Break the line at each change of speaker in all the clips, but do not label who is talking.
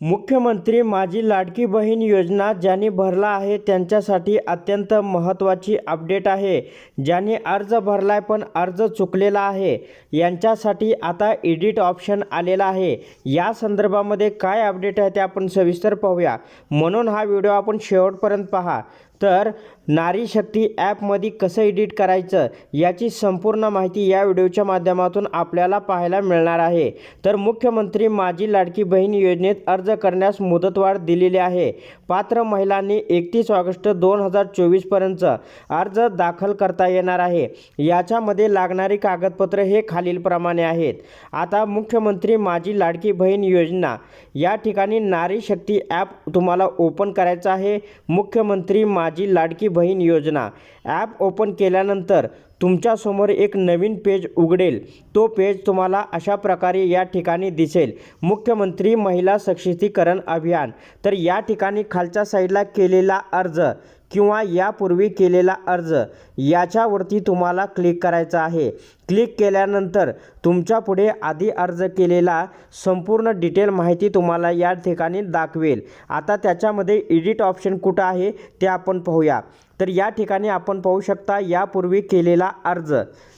मुख्यमंत्री माझी लाडकी बहीण योजना ज्यांनी भरला आहे त्यांच्यासाठी अत्यंत महत्त्वाची अपडेट आहे. ज्यांनी अर्ज भरला आहे पण अर्ज चुकलेला आहे यांच्यासाठी आता एडिट ऑप्शन आलेला आहे. या संदर्भामध्ये काय अपडेट आहे ते आपण सविस्तर पाहूया. म्हणून हा व्हिडिओ आपण शेवटपर्यंत पहा. तर नारी शक्ती ॲपमध्ये कसं एडिट करायचं याची संपूर्ण माहिती या व्हिडिओच्या माध्यमातून आपल्याला पाहायला मिळणार आहे. तर मुख्यमंत्री माझी लाडकी बहीण योजनेत अर्ज करण्यास मुदतवाढ दिलेली आहे. पात्र महिलांनी एकतीस ऑगस्ट दोन हजार चोवीसपर्यंत अर्ज दाखल करता येणार आहे. याच्यामध्ये लागणारी कागदपत्र हे खालीलप्रमाणे आहेत. आता मुख्यमंत्री माझी लाडकी बहीण योजना. या ठिकाणी नारी शक्ती ॲप तुम्हाला ओपन करायचं आहे. मुख्यमंत्री मा माझी लाडकी बहीण योजना ॲप ओपन केल्यानंतर तुमच्यासमोर एक नवीन पेज उघडेल. तो पेज तुम्हाला अशा प्रकारे या ठिकाणी दिसेल. मुख्यमंत्री महिला सक्षमीकरण अभियान. तर या ठिकाणी खालच्या साईडला केलेला अर्ज. किंवा यापूर्वी केलेला अर्ज याच्यावरती तुम्हाला क्लिक करायचा आहे. क्लिक केल्यानंतर तुमच्यापुढे आधी अर्ज केलेला संपूर्ण डिटेल माहिती तुम्हाला या ठिकाणी दाखवेल. आता त्याच्यामध्ये एडिट ऑप्शन कुठं आहे ते आपण पाहूया. तर या ठिकाणी आपण पाहू शकता यापूर्वी केलेला अर्ज.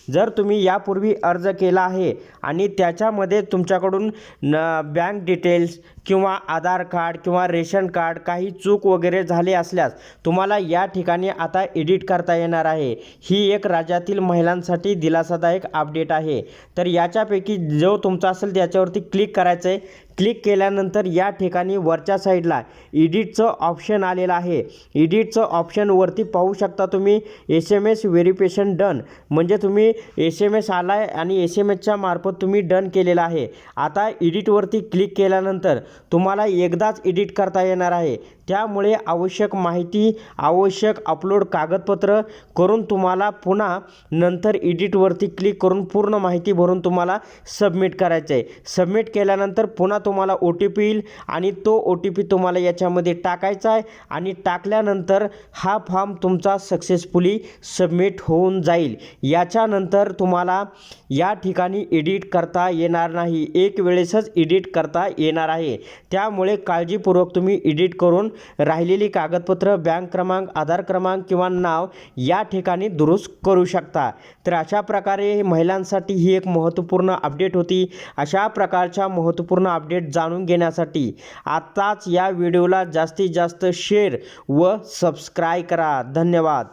जर तुम्ही यापूर्वी अर्ज केला आहे आणि त्याच्यामध्ये तुमच्याकडून न बँक डिटेल्स किंवा आधार कार्ड किंवा रेशन कार्ड काही चूक वगैरे झाले असल्यास तुम्हाला या ठिकाणी आता एडिट करता येणार आहे. ही एक राज्यातील महिलांसाठी दिलासादायक अपडेट आहे. तर याच्यापैकी जो तुमचा असेल त्याच्यावरती क्लिक करायचं आहे क्लिक केल्यानंतर या ठिकाणी वरच्या साईडला एडिटचं ऑप्शन आलेलं आहे. एडिटचं ऑप्शनवरती पाहू शकता तुम्ही S M S verification done. म्हणजे तुम्ही एस एम एस आला आहे आणि एस एम एसच्या मार्फत तुम्ही डन केलेलं आहे. आता एडिटवरती क्लिक केल्यानंतर तुम्हाला एकदाच एडिट करता येणार आहे. त्यामुळे आवश्यक माहिती आवश्यक अपलोड कागदपत्र करून तुम्हाला पुन्हा नंतर एडिटवरती क्लिक करून पूर्ण माहिती भरून तुम्हाला सबमिट करायचं आहे सबमिट केल्यानंतर पुन्हा तुम्हाला ओ टी पी येईल आणि तो ओ टी पी तुम्हाला याच्यामध्ये टाकायचा आहे आणि टाकल्यानंतर हा फॉर्म तुमचा सक्सेसफुली सबमिट होऊन जाईल. याच्यानंतर तुम्हाला या ठिकाणी एडिट करता येणार नाही. एक वेळेसच एडिट करता येणार आहे. त्यामुळे काळजीपूर्वक तुम्ही एडिट करून राहिलेली कागदपत्र बँक क्रमांक आधार क्रमांक किंवा नाव या ठिकाणी दुरुस्त करू शकता. तर अशा प्रकारे महिलांसाठी ही एक महत्त्वपूर्ण अपडेट होती. अशा प्रकारच्या महत्त्वपूर्ण अपडेट जाणून घेण्यासाठी आत्ताच या व्हिडिओला जास्तीत जास्त शेअर व सबस्क्राईब करा. धन्यवाद.